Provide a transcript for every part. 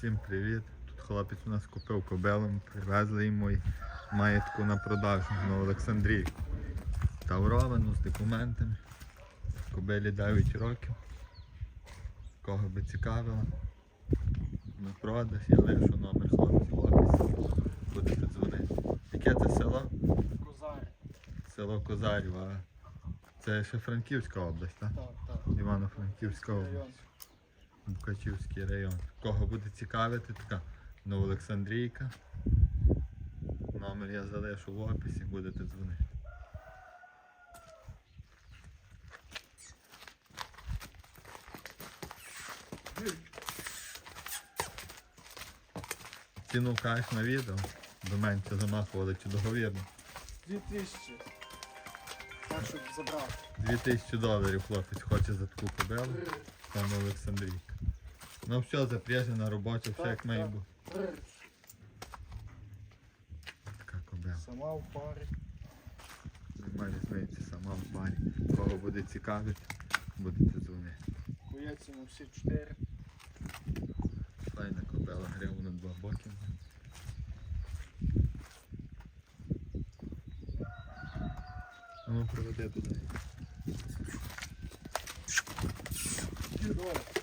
Всім привіт! Тут хлопець у нас купив кобилу, привезли йому і має таку на продажу на Олександрії. Тавровану з документами. Кобилі 9 років. Кого би цікавило. На продаж, я лишу номер хлопців в описі. Будете дзвонити. Яке це село? Козар. Село Козарів, а це ще Франківська область, так? Так, так. Івано-Франківська область. Район. Букачівський район. Кого буде цікавити, така Новоолександрійка. Номер я залишу в описі, будете дзвонити. Ціну кажеш на відео, до мене це замахували чи договірно. 2000. Так, щоб забрати. 2000 доларів хлопець хоче за таку кобилу. Там Олександрійка. Ну все, запряжена робоча, все як має бути. Така кобила. Сама в парі. Немає різниці, сама в парі. Кого буде цікавити, будете дзвонити. Боєць йому всі 4. Файна кобила, гриву на два боки. Ну, приведи туди. Давай.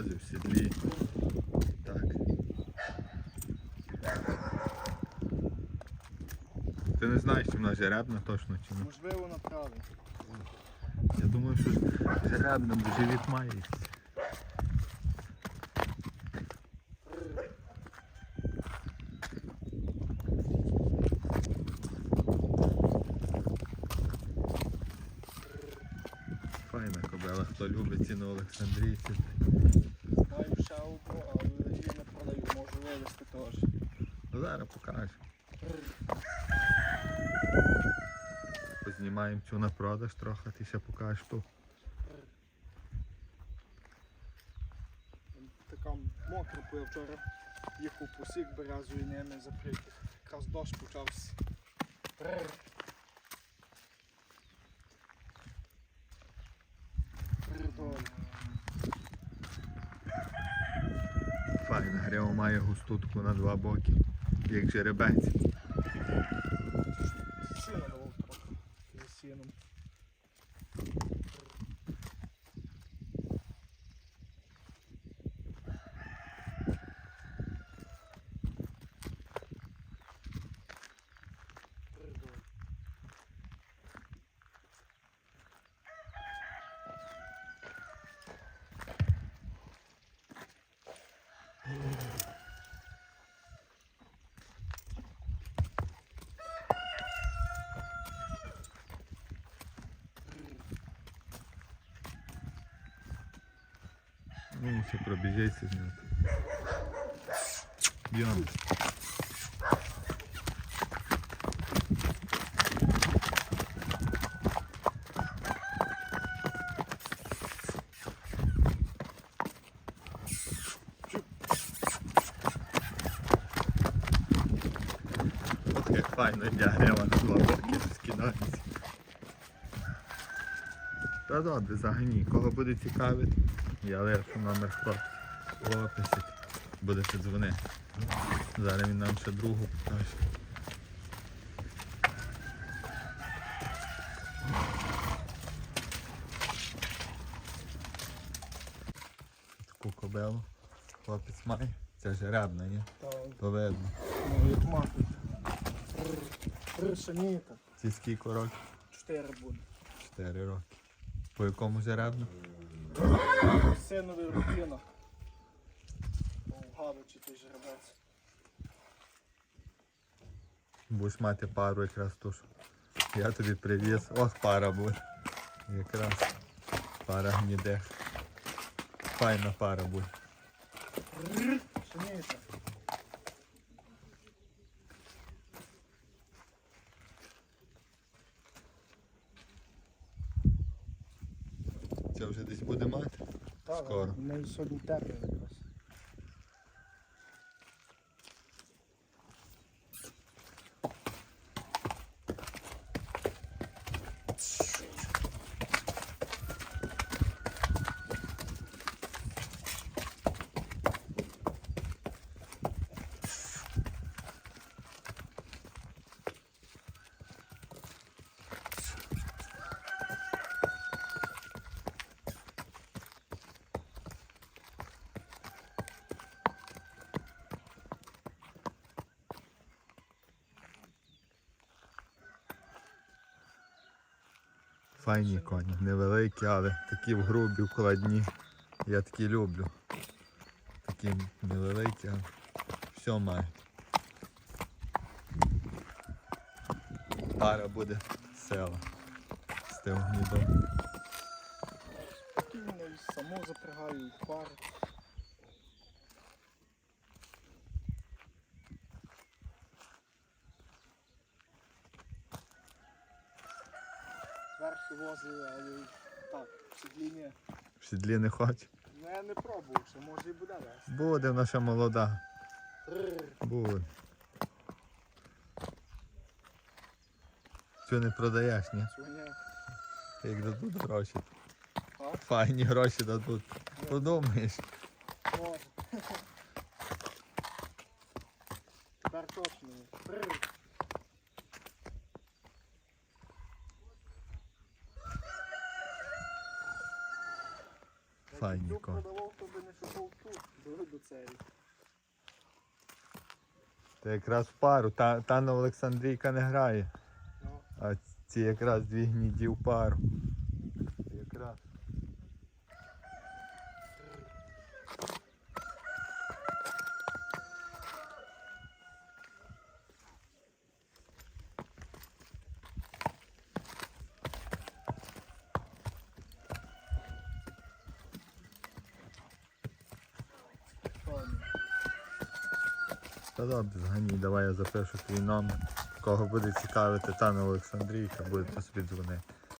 Верхом в сідлі. Так. Ти не знаєш, чи вона жеребна точно чи ні? Можливо, направо. Я думаю, що жеребна, бо живіт має. Файна кобела, хто любить ціну Олександрійці. Теж. Ну зараз покажу. Познімаємо цю на продаж трохи, ти ще покажеш ту. Така мокра, бо я вчора їхав по сік березою ними заприти. Якраз дощ почався. Придоль. Грива має густутку на два боки, як жеребець. Ну, все пробіжейся з нього. Б'ємо. Ох, як файно дягрева на два боки розкидається. Та добре, загані. Кого буде цікавити, я лишу номер хлопця в описі. Будете дзвонити. Зараз він нам ще другу покаже. Таку кобелу хлопець має. Це жеребна? Та, То видно. ну, як мати. Пришаніта. Ці скільки років? Чотири буде. 4 роки. По якому жеребну? Синовий рутина. Гавичі той жеребець. Будеш мати пару якраз ту, що я тобі привіз. Ох, пара буде. Якраз. Пара гніде. Файна пара буде. Пшениця. Це вже десь буде мати. Так, Скоро. Ми сьогодні тепло якраз. Файні коні, невеликі, але такі в грубі, вкладні. Я такі люблю. Такі невеликі, але все має. Пара буде села з тим гнідом. Спокійно само запрягаю, пару. Возили, але так, в седлі ні. В сідлі не хоче. Ну я не пробував, ще може і буде вести. Буде вона ще молода. Буде. Що не продаєш, ні? Цю ні. Як дадуть гроші. А? Файні гроші дадуть. Подумаєш. Може. Тепер точно. Коні. продавав. Це якраз в пару. Та, та на Олександрійка не грає. А ці якраз дві гніді в пару. Якраз. файно. Та добре, згані, давай я запишу твій номер. Кого буде цікавити та на Олександрійка, будете собі дзвонити.